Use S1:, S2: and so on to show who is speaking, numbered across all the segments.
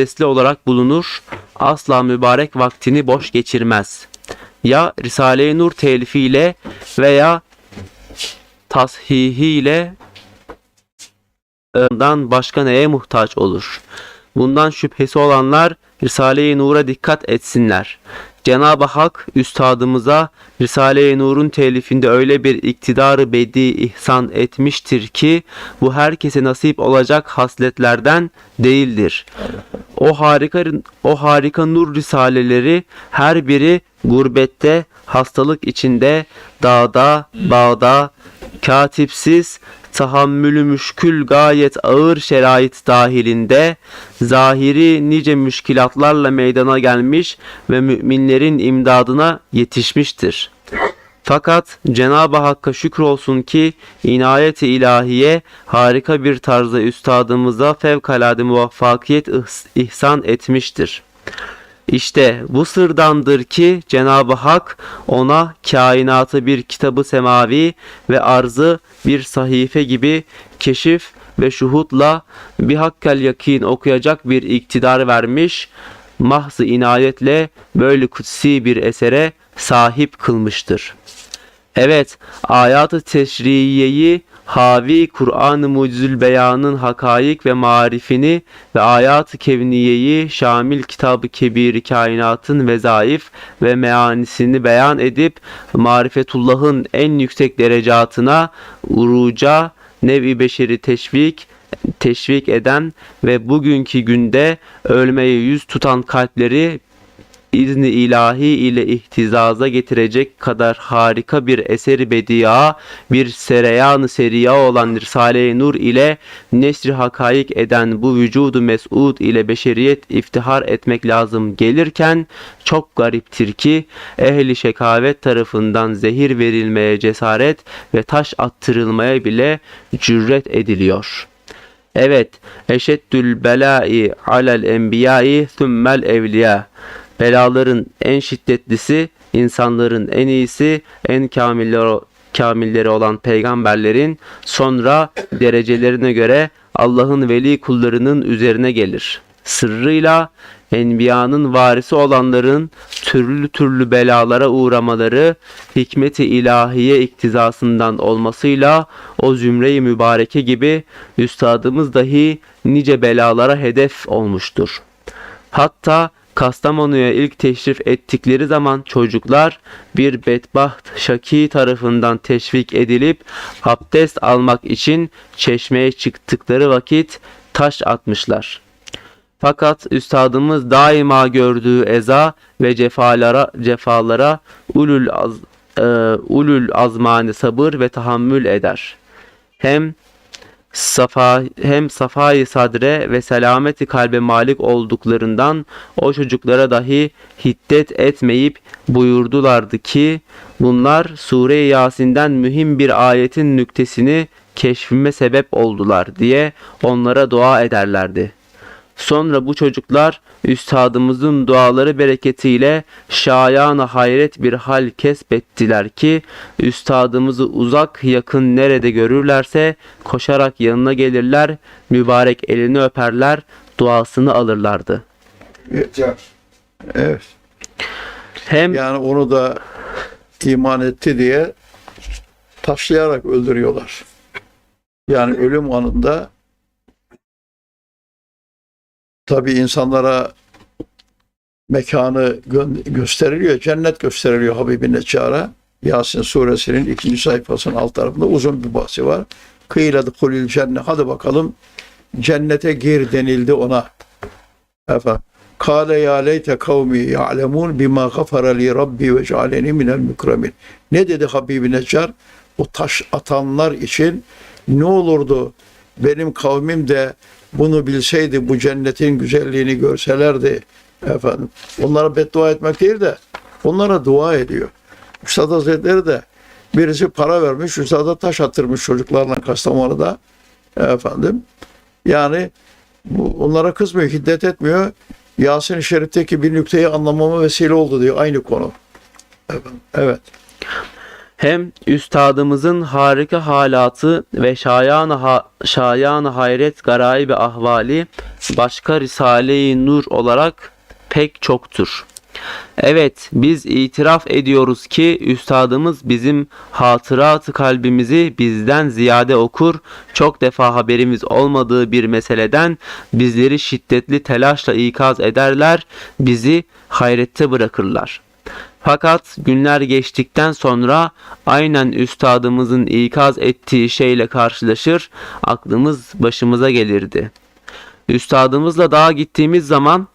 S1: abdestli olarak bulunur, asla mübarek vaktini boş geçirmez. Ya Risale-i Nur telifiyle veya tashihiyle dan başka neye muhtaç olur? Bundan şüphesi olanlar Risale-i Nur'a dikkat etsinler. Cenab-ı Hak üstadımıza Risale-i Nur'un telifinde öyle bir iktidarı bedi ihsan etmiştir ki bu herkese nasip olacak hasletlerden değildir. O harika o harika nur risaleleri her biri gurbette, hastalık içinde, dağda, bağda, katipsiz, tahammülü müşkül gayet ağır şerait dahilinde zahiri nice müşkilatlarla meydana gelmiş ve müminlerin imdadına yetişmiştir. Fakat Cenab-ı Hakk'a şükür olsun ki inayet-i ilahiye harika bir tarzda üstadımıza fevkalade muvaffakiyet ihs- ihsan etmiştir. İşte bu sırdandır ki Cenab-ı Hak ona kainatı bir kitabı semavi ve arzı bir sahife gibi keşif ve şuhutla bir hakkel yakin okuyacak bir iktidar vermiş, mahzı inayetle böyle kutsi bir esere sahip kılmıştır. Evet, ayat-ı teşriyeyi havi Kur'an-ı Mucizül Beyan'ın hakaik ve marifini ve ayat-ı kevniyeyi şamil kitabı kebir kainatın vezaif ve meanisini beyan edip marifetullah'ın en yüksek derecatına uruca nevi beşeri teşvik teşvik eden ve bugünkü günde ölmeye yüz tutan kalpleri izni ilahi ile ihtizaza getirecek kadar harika bir eseri bedia, bir sereyan seriya olan Risale-i Nur ile nesri hakaik eden bu vücudu mes'ud ile beşeriyet iftihar etmek lazım gelirken çok gariptir ki ehli şekavet tarafından zehir verilmeye cesaret ve taş attırılmaya bile cüret ediliyor.'' Evet, eşeddül belai alel enbiyai thummel evliya. Belaların en şiddetlisi, insanların en iyisi, en kamilleri, kamilleri olan peygamberlerin sonra derecelerine göre Allah'ın veli kullarının üzerine gelir. Sırrıyla enbiyanın varisi olanların türlü türlü belalara uğramaları hikmeti ilahiye iktizasından olmasıyla o zümre-i mübareke gibi üstadımız dahi nice belalara hedef olmuştur. Hatta Kastamonu'ya ilk teşrif ettikleri zaman çocuklar bir bedbaht Şaki tarafından teşvik edilip abdest almak için çeşmeye çıktıkları vakit taş atmışlar. Fakat üstadımız daima gördüğü eza ve cefalara cefalara ulul az, e, ulul azmani sabır ve tahammül eder. Hem safa hem safayı sadre ve selameti kalbe malik olduklarından o çocuklara dahi hiddet etmeyip buyurdulardı ki bunlar Sure-i Yasin'den mühim bir ayetin nüktesini keşfime sebep oldular diye onlara dua ederlerdi. Sonra bu çocuklar üstadımızın duaları bereketiyle şayana hayret bir hal kesbettiler ki üstadımızı uzak yakın nerede görürlerse koşarak yanına gelirler, mübarek elini öperler, duasını alırlardı.
S2: Evet.
S1: Hem
S2: Yani onu da iman etti diye taşlayarak öldürüyorlar. Yani ölüm anında tabi insanlara mekanı gö- gösteriliyor, cennet gösteriliyor Habibi Neccar'a. Yasin suresinin ikinci sayfasının alt tarafında uzun bir bahsi var. Kıyladı kulil cennet. Hadi bakalım cennete gir denildi ona. Efendim. Kale ya leyte kavmi ya'lemun bima gafara li rabbi ve cealeni minel mükremin. Ne dedi Habibi Neccar? O taş atanlar için ne olurdu benim kavmim de bunu bilseydi bu cennetin güzelliğini görselerdi efendim. Onlara beddua etmek değil de onlara dua ediyor. Üstad Hazretleri de birisi para vermiş, Üstad'a taş attırmış çocuklarla Kastamonu'da efendim. Yani bu, onlara kızmıyor, hiddet etmiyor. Yasin-i Şerif'teki bir nükteyi anlamama vesile oldu diyor. Aynı konu. Efendim, Evet.
S1: Hem üstadımızın harika halatı ve şayan ha şayan hayret garayib ahvali başka Risale-i Nur olarak pek çoktur. Evet, biz itiraf ediyoruz ki üstadımız bizim hatırat kalbimizi bizden ziyade okur, çok defa haberimiz olmadığı bir meseleden bizleri şiddetli telaşla ikaz ederler, bizi hayrette bırakırlar. Fakat günler geçtikten sonra aynen üstadımızın ikaz ettiği şeyle karşılaşır, aklımız başımıza gelirdi. Üstadımızla dağa gittiğimiz zaman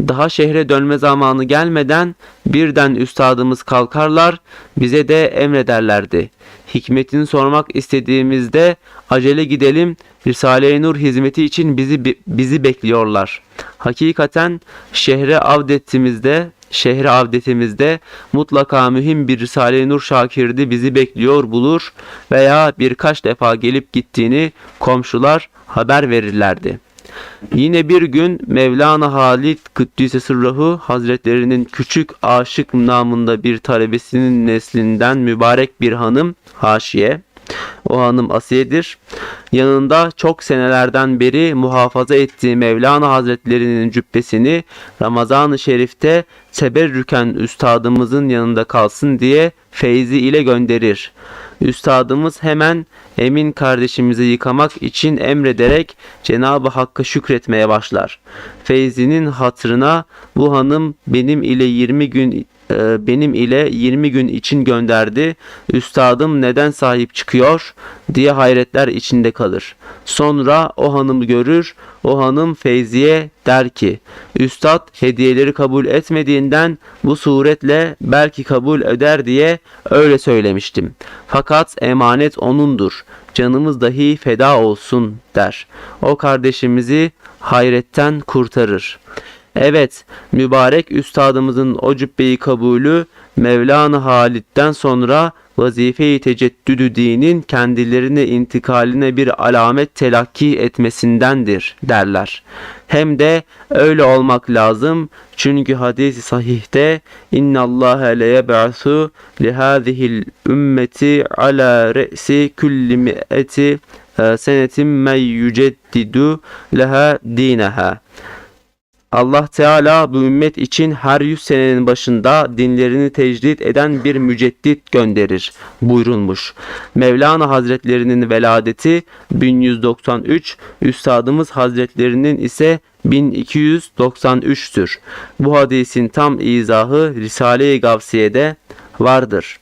S1: daha şehre dönme zamanı gelmeden birden üstadımız kalkarlar bize de emrederlerdi. Hikmetini sormak istediğimizde acele gidelim Risale-i Nur hizmeti için bizi bizi bekliyorlar. Hakikaten şehre avdetimizde şehre avdetimizde mutlaka mühim bir Risale-i Nur şakirdi bizi bekliyor bulur veya birkaç defa gelip gittiğini komşular haber verirlerdi. Yine bir gün Mevlana Halid Kıddise Sırrahı Hazretlerinin küçük aşık namında bir talebesinin neslinden mübarek bir hanım Haşiye o hanım Asiye'dir. Yanında çok senelerden beri muhafaza ettiği Mevlana Hazretlerinin cübbesini Ramazan-ı Şerif'te teberrüken üstadımızın yanında kalsın diye feyzi ile gönderir. Üstadımız hemen Emin kardeşimizi yıkamak için emrederek Cenab-ı Hakk'a şükretmeye başlar. Feyzi'nin hatırına bu hanım benim ile 20 gün benim ile 20 gün için gönderdi. Üstadım neden sahip çıkıyor diye hayretler içinde kalır. Sonra o hanımı görür. O hanım Feyzi'ye der ki Üstad hediyeleri kabul etmediğinden bu suretle belki kabul eder diye öyle söylemiştim. Fakat emanet onundur. Canımız dahi feda olsun der. O kardeşimizi hayretten kurtarır. Evet, mübarek üstadımızın o cübbeyi kabulü Mevlana Halid'den sonra vazife-i teceddüdü dinin kendilerine intikaline bir alamet telakki etmesindendir derler. Hem de öyle olmak lazım çünkü hadisi sahihte inna Allah le yeb'asu li hadihil ümmeti ala re'si kulli mi'eti senetin men yüceddidu leha dineha. Allah Teala bu ümmet için her yüz senenin başında dinlerini tecdit eden bir müceddit gönderir buyurulmuş. Mevlana Hazretlerinin veladeti 1193, Üstadımız Hazretlerinin ise 1293'tür. Bu hadisin tam izahı Risale-i Gavsiye'de vardır.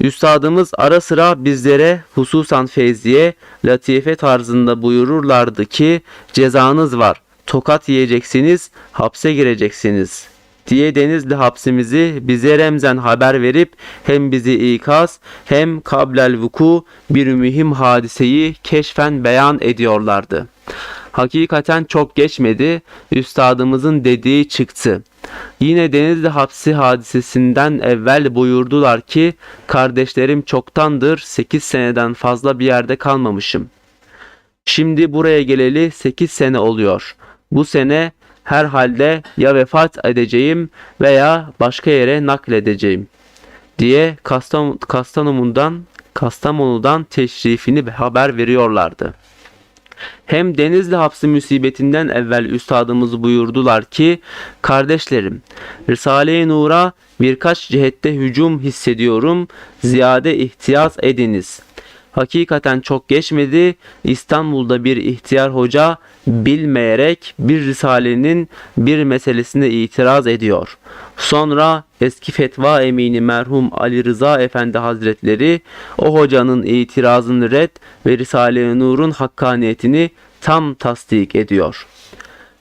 S1: Üstadımız ara sıra bizlere hususan Feyziye, latife tarzında buyururlardı ki cezanız var tokat yiyeceksiniz, hapse gireceksiniz diye Denizli hapsimizi bize remzen haber verip hem bizi ikaz hem kablel vuku bir mühim hadiseyi keşfen beyan ediyorlardı. Hakikaten çok geçmedi, üstadımızın dediği çıktı. Yine Denizli hapsi hadisesinden evvel buyurdular ki kardeşlerim çoktandır 8 seneden fazla bir yerde kalmamışım. Şimdi buraya geleli 8 sene oluyor bu sene herhalde ya vefat edeceğim veya başka yere nakledeceğim diye Kastam Kastamonu'dan Kastamonu'dan teşrifini haber veriyorlardı. Hem Denizli hapsi musibetinden evvel üstadımız buyurdular ki kardeşlerim Risale-i Nur'a birkaç cihette hücum hissediyorum ziyade ihtiyat ediniz.'' Hakikaten çok geçmedi. İstanbul'da bir ihtiyar hoca bilmeyerek bir risalenin bir meselesine itiraz ediyor. Sonra eski fetva emini merhum Ali Rıza Efendi Hazretleri o hocanın itirazını red ve Risale-i Nur'un hakkaniyetini tam tasdik ediyor.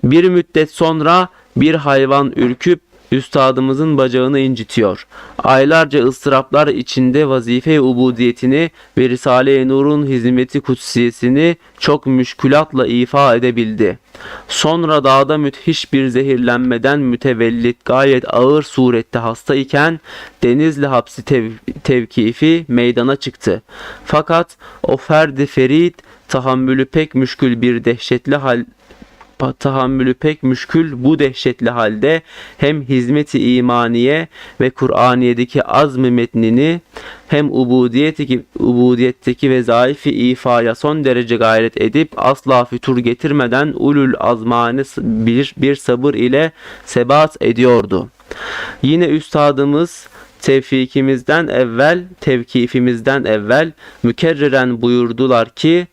S1: Bir müddet sonra bir hayvan ürküp üstadımızın bacağını incitiyor. Aylarca ıstıraplar içinde vazife ubudiyetini ve Risale-i Nur'un hizmeti kutsiyesini çok müşkülatla ifa edebildi. Sonra dağda müthiş bir zehirlenmeden mütevellit gayet ağır surette hasta iken Denizli hapsi tev tevkifi meydana çıktı. Fakat o ferdi ferit tahammülü pek müşkül bir dehşetli hal tahammülü pek müşkül bu dehşetli halde hem hizmeti imaniye ve Kur'aniye'deki azm metnini hem ubudiyetteki, ubudiyetteki vezaifi ifaya son derece gayret edip asla fütur getirmeden ulul azmane bir, bir sabır ile sebat ediyordu. Yine üstadımız tevfikimizden evvel, tevkifimizden evvel mükerreren buyurdular ki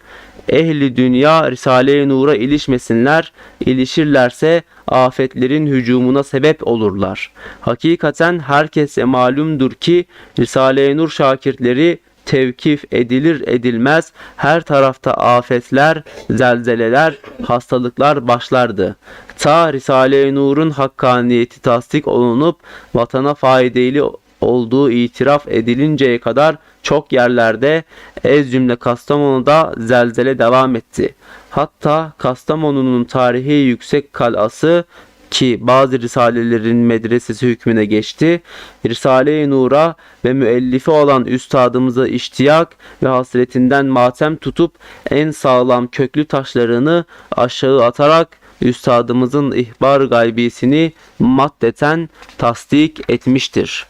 S1: ehli dünya Risale-i Nur'a ilişmesinler, ilişirlerse afetlerin hücumuna sebep olurlar. Hakikaten herkese malumdur ki Risale-i Nur şakirtleri tevkif edilir edilmez her tarafta afetler, zelzeleler, hastalıklar başlardı. Ta Risale-i Nur'un hakkaniyeti tasdik olunup vatana faydalı olduğu itiraf edilinceye kadar çok yerlerde ez cümle Kastamonu'da zelzele devam etti. Hatta Kastamonu'nun tarihi yüksek kalası ki bazı risalelerin medresesi hükmüne geçti. Risale-i Nur'a ve müellifi olan üstadımıza iştiyak ve hasretinden matem tutup en sağlam köklü taşlarını aşağı atarak üstadımızın ihbar gaybisini maddeten tasdik etmiştir.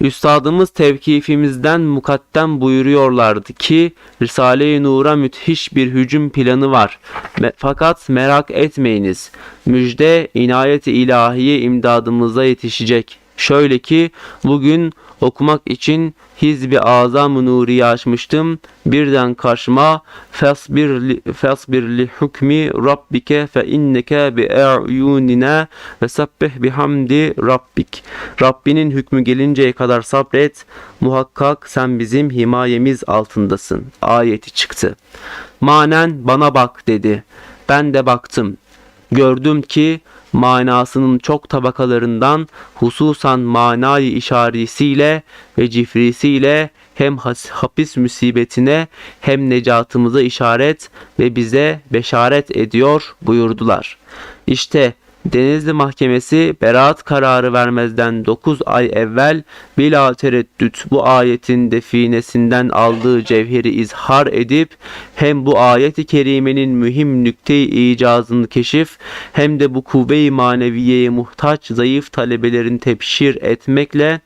S1: Üstadımız tevkifimizden mukaddem buyuruyorlardı ki Risale-i Nur'a müthiş bir hücum planı var. Me- fakat merak etmeyiniz. Müjde inayet-i ilahiye imdadımıza yetişecek. Şöyle ki bugün okumak için Hizbi Azam-ı Nuri'yi açmıştım. Birden karşıma fasbir li, fasbir li hukmi rabbike fe inneke bi a'yunina ve sabbih bihamdi rabbik. Rabbinin hükmü gelinceye kadar sabret. Muhakkak sen bizim himayemiz altındasın. Ayeti çıktı. Manen bana bak dedi. Ben de baktım. Gördüm ki manasının çok tabakalarından hususan manayı işarisiyle ve cifrisiyle hem hapis musibetine hem necatımıza işaret ve bize beşaret ediyor buyurdular. İşte Denizli Mahkemesi beraat kararı vermezden 9 ay evvel bila tereddüt bu ayetin definesinden aldığı cevheri izhar edip hem bu ayeti kerimenin mühim nükte-i icazını keşif hem de bu kuvve-i maneviyeye muhtaç zayıf talebelerin tepşir etmekle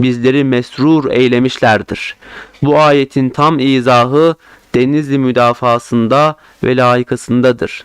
S1: bizleri mesrur eylemişlerdir. Bu ayetin tam izahı Denizli müdafasında ve layıkasındadır.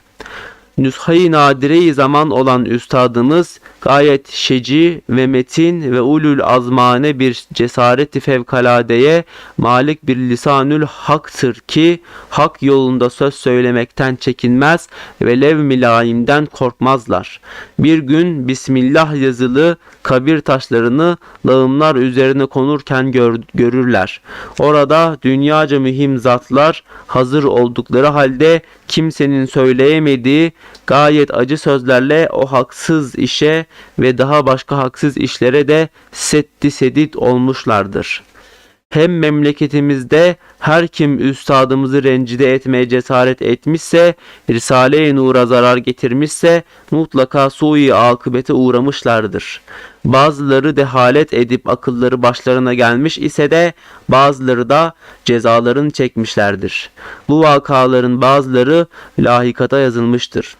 S1: Nüshayı nadire-i zaman olan üstadımız gayet şeci ve metin ve ulul azmane bir cesareti fevkaladeye malik bir lisanül haktır ki hak yolunda söz söylemekten çekinmez ve lev milayimden korkmazlar. Bir gün Bismillah yazılı kabir taşlarını lağımlar üzerine konurken gör- görürler. Orada dünyaca mühim zatlar hazır oldukları halde kimsenin söyleyemediği gayet acı sözlerle o haksız işe ve daha başka haksız işlere de setti sedit olmuşlardır. Hem memleketimizde her kim üstadımızı rencide etmeye cesaret etmişse, Risale-i Nur'a zarar getirmişse mutlaka sui akıbete uğramışlardır. Bazıları dehalet edip akılları başlarına gelmiş ise de bazıları da cezalarını çekmişlerdir. Bu vakaların bazıları lahikata yazılmıştır.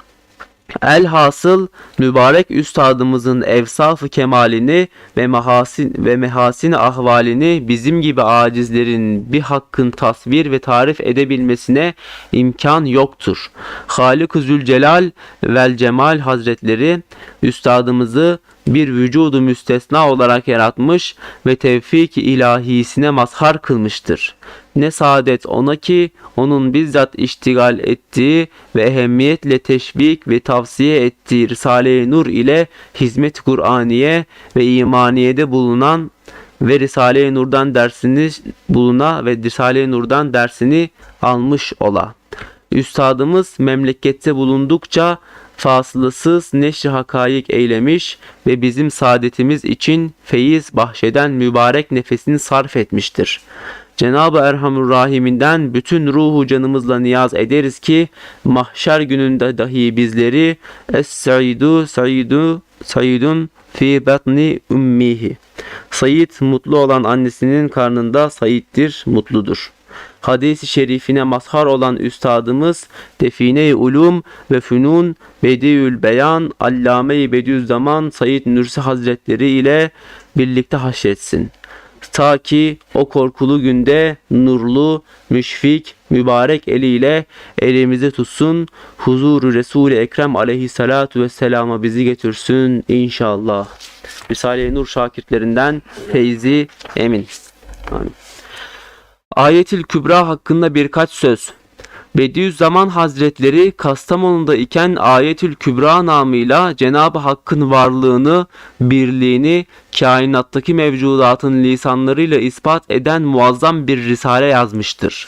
S1: Elhasıl mübarek üstadımızın evsafı kemalini ve mahasin ve mehasin ahvalini bizim gibi acizlerin bir hakkın tasvir ve tarif edebilmesine imkan yoktur. Halik-ı Zülcelal vel Cemal Hazretleri üstadımızı bir vücudu müstesna olarak yaratmış ve tevfik-i ilahisine mazhar kılmıştır. Ne saadet ona ki onun bizzat iştigal ettiği ve ehemmiyetle teşvik ve tavsiye ettiği Risale-i Nur ile hizmet Kur'aniye ve imaniyede bulunan ve Risale-i Nur'dan dersini buluna ve Risale-i Nur'dan dersini almış ola. Üstadımız memlekette bulundukça fasılsız neşri hakayık eylemiş ve bizim saadetimiz için feyiz bahşeden mübarek nefesini sarf etmiştir. Cenab-ı Erhamur Rahim'inden bütün ruhu canımızla niyaz ederiz ki mahşer gününde dahi bizleri Es-Saidu Saidu Saidun fi batni ummihi. Sayit mutlu olan annesinin karnında Sait'tir, mutludur. hadis-i şerifine mazhar olan üstadımız Define-i Ulum ve Fünun Bediül Beyan Allame-i Bediüzzaman Said Nursi Hazretleri ile birlikte haşretsin. Ta ki o korkulu günde nurlu, müşfik, mübarek eliyle elimizi tutsun, huzuru Resul-i Ekrem aleyhissalatu vesselama bizi getirsin inşallah. Risale-i Nur şakirtlerinden Feyzi Emin. Amin. Ayetül Kübra hakkında birkaç söz. Bediüzzaman Hazretleri Kastamonu'da iken Ayetül Kübra namıyla Cenab-ı Hakk'ın varlığını, birliğini kainattaki mevcudatın lisanlarıyla ispat eden muazzam bir risale yazmıştır.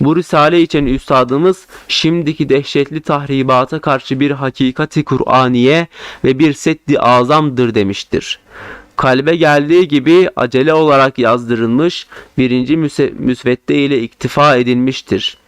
S1: Bu risale için üstadımız şimdiki dehşetli tahribata karşı bir hakikati Kur'aniye ve bir seddi azamdır demiştir kalbe geldiği gibi acele olarak yazdırılmış birinci müsvedde ile iktifa edilmiştir.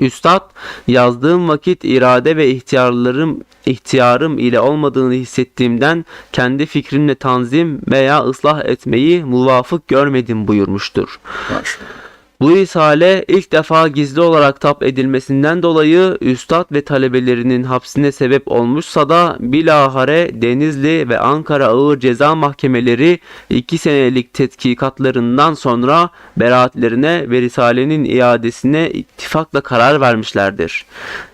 S1: Üstad yazdığım vakit irade ve ihtiyarlarım ihtiyarım ile olmadığını hissettiğimden kendi fikrimle tanzim veya ıslah etmeyi muvafık görmedim buyurmuştur.
S2: Maşallah.
S1: Bu risale ilk defa gizli olarak tap edilmesinden dolayı üstad ve talebelerinin hapsine sebep olmuşsa da bilahare Denizli ve Ankara Ağır Ceza Mahkemeleri 2 senelik tetkikatlarından sonra beraatlerine ve risalenin iadesine ittifakla karar vermişlerdir.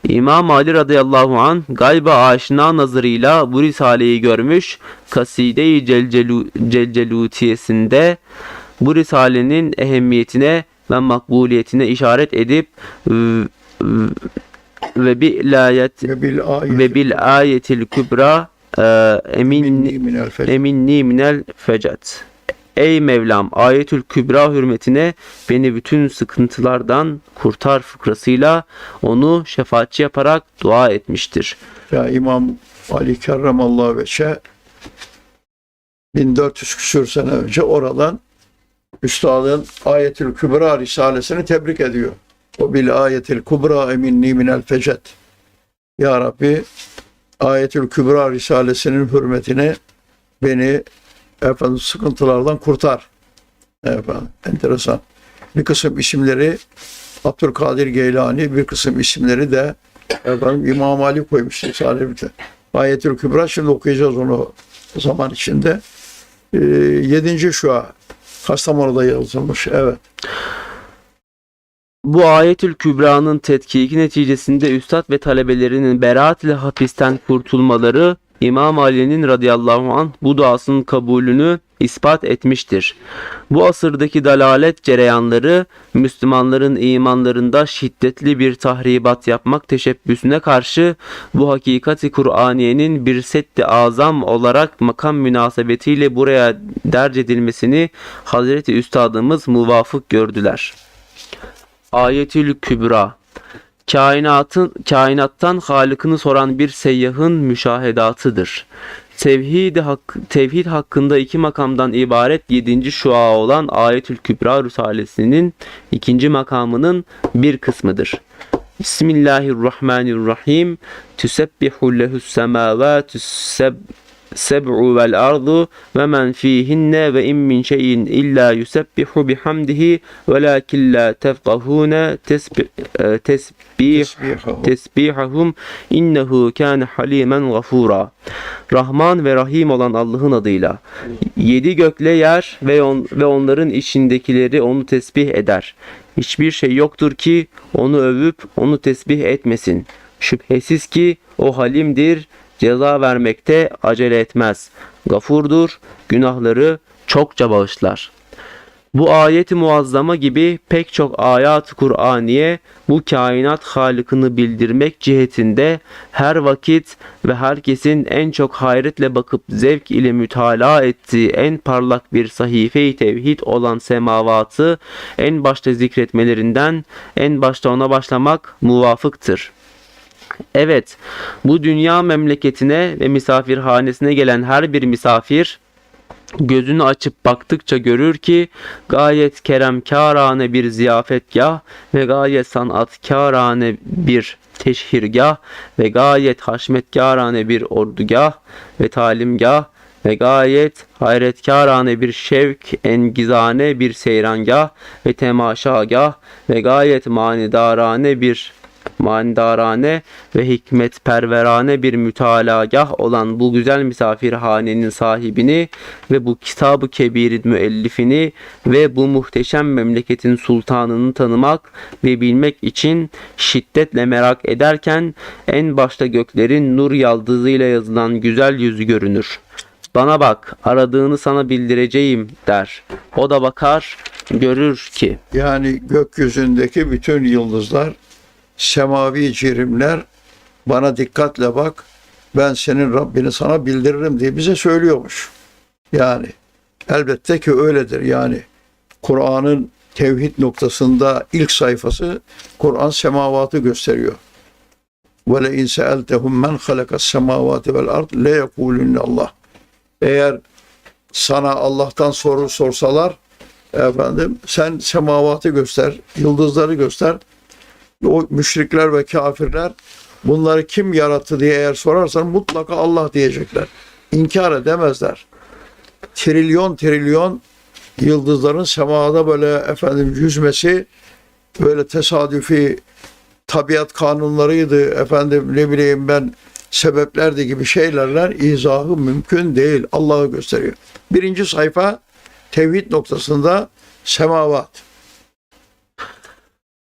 S1: İmam Ali radıyallahu an gayba aşina nazarıyla bu risaleyi görmüş, Kaside-i Celcelu- Celcelutiyesinde bu risalenin ehemmiyetine ve makbuliyetine işaret edip ve
S2: bil ayet
S1: ve bil ayetil kübra e, emin
S2: minni minel
S1: eminni minel fecat. Ey Mevlam ayetül kübra hürmetine beni bütün sıkıntılardan kurtar fıkrasıyla onu şefaatçi yaparak dua etmiştir.
S2: Ya İmam Ali Kerramallahu Veç'e 1400 küsür sene önce oradan Üstadın Ayetül Kübra Risalesini tebrik ediyor. O bil ayetil kubra eminni minel fecet. Ya Rabbi Ayetül Kübra Risalesinin hürmetine beni efendim sıkıntılardan kurtar. Efendim, enteresan. Bir kısım isimleri Abdülkadir Geylani, bir kısım isimleri de efendim İmam Ali koymuş Risale-i Ayetül Kübra şimdi okuyacağız onu zaman içinde. Ee, yedinci şu an Kastamonu'da yazılmış. Evet.
S1: Bu ayetül kübranın tetkiki neticesinde üstad ve talebelerinin beraat ile hapisten kurtulmaları İmam Ali'nin radıyallahu anh bu duasının kabulünü ispat etmiştir. Bu asırdaki dalalet cereyanları Müslümanların imanlarında şiddetli bir tahribat yapmak teşebbüsüne karşı bu hakikati Kur'aniyenin bir setti azam olarak makam münasebetiyle buraya derc edilmesini Hazreti Üstadımız muvafık gördüler. Ayetül Kübra Kainatın kainattan halıkını soran bir seyyahın müşahedatıdır. Tevhid, hak, tevhid hakkında iki makamdan ibaret yedinci şua olan Ayetül Kübra Risalesi'nin ikinci makamının bir kısmıdır. Bismillahirrahmanirrahim. Tüsebbihu lehus semavatu seb seb'u vel ardu ve men fihinne ve in min şeyin illa yusebbihu bihamdihi velakin la tefkahune tesbih, e, tesbih
S2: Tesbihahu.
S1: tesbihahum innehu kâne halimen gafura. Rahman ve Rahim olan Allah'ın adıyla. Yedi gökle yer ve, on, ve onların içindekileri onu tesbih eder. Hiçbir şey yoktur ki onu övüp onu tesbih etmesin. Şüphesiz ki o halimdir, ceza vermekte acele etmez. Gafurdur, günahları çokça bağışlar. Bu ayet-i muazzama gibi pek çok ayat-ı Kur'aniye bu kainat halikini bildirmek cihetinde her vakit ve herkesin en çok hayretle bakıp zevk ile mütalaa ettiği en parlak bir sahife-i tevhid olan semavatı en başta zikretmelerinden en başta ona başlamak muvafıktır. Evet, bu dünya memleketine ve misafirhanesine gelen her bir misafir gözünü açıp baktıkça görür ki gayet keremkârane bir ziyafetgah ve gayet sanatkârane bir teşhirgah ve gayet haşmetkârane bir ordugah ve talimgah ve gayet hayretkârane bir şevk, engizane bir seyrangah ve temaşagah ve gayet manidarane bir manidarane ve hikmet perverane bir mütalagah olan bu güzel misafirhanenin sahibini ve bu kitabı kebirin müellifini ve bu muhteşem memleketin sultanını tanımak ve bilmek için şiddetle merak ederken en başta göklerin nur yaldızıyla yazılan güzel yüzü görünür. Bana bak, aradığını sana bildireceğim der. O da bakar, görür ki
S2: Yani gökyüzündeki bütün yıldızlar, semavi cirimler bana dikkatle bak. Ben senin Rabbini sana bildiririm diye bize söylüyormuş. Yani elbette ki öyledir. Yani Kur'an'ın tevhid noktasında ilk sayfası Kur'an semavatı gösteriyor. Ve le in se'eltehum men halakas semavati vel ard le yekulunne Allah. Eğer sana Allah'tan soru sorsalar efendim sen semavatı göster, yıldızları göster. O müşrikler ve kafirler bunları kim yarattı diye eğer sorarsan mutlaka Allah diyecekler. İnkar edemezler. Trilyon trilyon yıldızların semada böyle efendim yüzmesi böyle tesadüfi tabiat kanunlarıydı efendim ne bileyim ben sebeplerdi gibi şeylerler izahı mümkün değil. Allah'ı gösteriyor. Birinci sayfa tevhid noktasında semavat.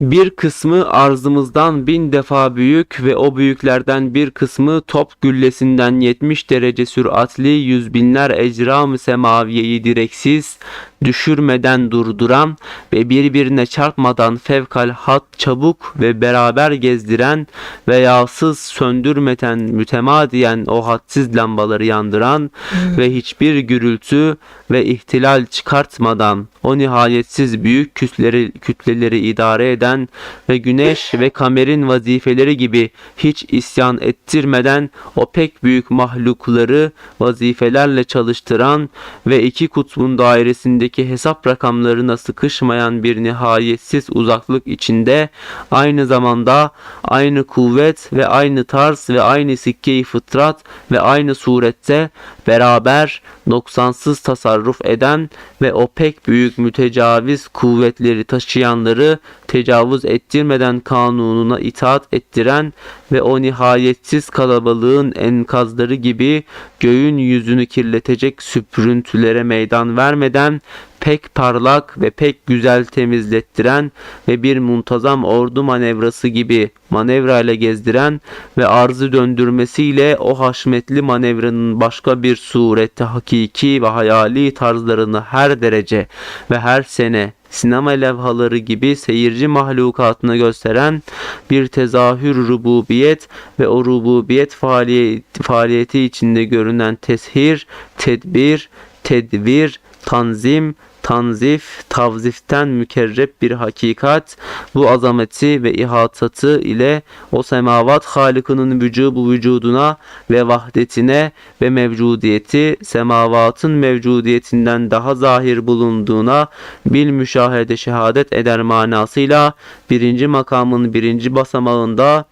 S1: Bir kısmı arzımızdan bin defa büyük ve o büyüklerden bir kısmı top güllesinden 70 derece süratli yüz binler ecram-ı semaviyeyi direksiz, düşürmeden durduran ve birbirine çarpmadan fevkalhat çabuk ve beraber gezdiren ve yağsız söndürmeden mütemadiyen o hadsiz lambaları yandıran ve hiçbir gürültü ve ihtilal çıkartmadan o nihayetsiz büyük kütleri, kütleleri idare eden ve güneş ve kamerin vazifeleri gibi hiç isyan ettirmeden o pek büyük mahlukları vazifelerle çalıştıran ve iki kutbun dairesindeki hesap rakamlarına sıkışmayan bir nihayetsiz uzaklık içinde aynı zamanda aynı kuvvet ve aynı tarz ve aynı sikke-i fıtrat ve aynı surette beraber noksansız tasarruf eden ve o pek büyük mütecaviz kuvvetleri taşıyanları tecavüz ettirmeden kanununa itaat ettiren ve o nihayetsiz kalabalığın enkazları gibi göğün yüzünü kirletecek süprüntülere meydan vermeden pek parlak ve pek güzel temizlettiren ve bir muntazam ordu manevrası gibi manevrayla gezdiren ve arzı döndürmesiyle o haşmetli manevranın başka bir surette hakiki ve hayali tarzlarını her derece ve her sene sinema levhaları gibi seyirci mahlukatına gösteren bir tezahür rububiyet ve o rububiyet faaliyeti, faaliyeti içinde görünen teshir, tedbir, tedvir, tanzim, tanzif, tavziften mükerreb bir hakikat, bu azameti ve ihatatı ile o semavat halikinin vücubu vücuduna ve vahdetine ve mevcudiyeti semavatın mevcudiyetinden daha zahir bulunduğuna bil müşahede şehadet eder manasıyla birinci makamın birinci basamağında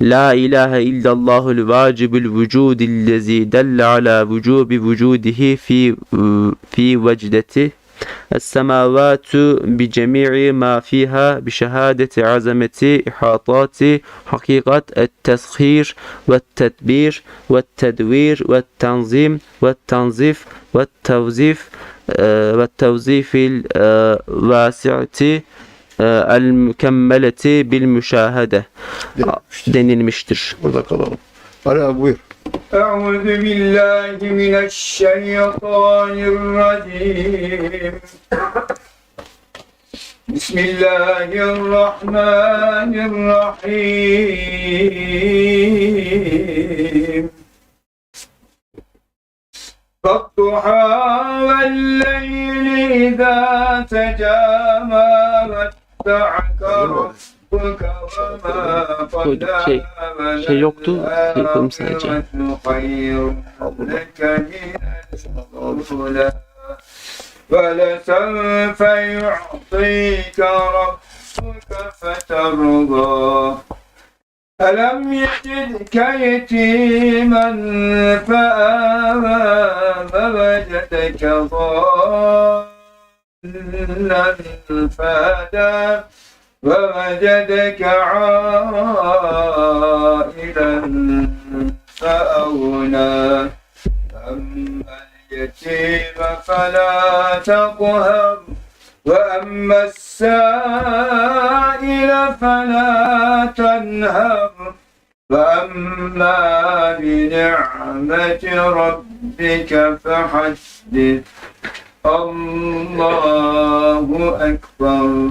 S1: La ilahe illallahul vacibul vücudillezi delle ala vücubi vücudihi fi fi vecdeti السماوات بجميع ما فيها بشهادة عزمة إحاطات حقيقة التسخير والتدبير والتدوير والتنظيم والتنظيف والتوظيف آه، والتوظيف الواسعة آه، المكملة بالمشاهدة
S2: denilmiştir. Burada kalalım. Abi buyur.
S3: أعوذ بالله من الشيطان الرجيم. بسم الله الرحمن الرحيم. فالضحى والليل إذا سجى ما
S1: şey, şey yoktu. Yıkıldım sadece.
S3: فلسوف يعطيك ربك فترضى ألم يجدك يتيما فآوى فوجدك ضالا فهدى ووجدك عائلا فأغنى. أما اليتيم فلا تقهر وأما السائل فلا تنهر. وأما بنعمة ربك فحدث. الله أكبر.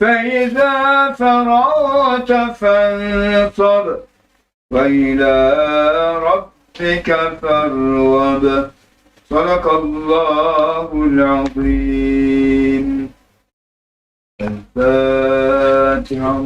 S3: فإذا فرغت فانصب وإلى ربك فارغب صدق الله العظيم الفاتحة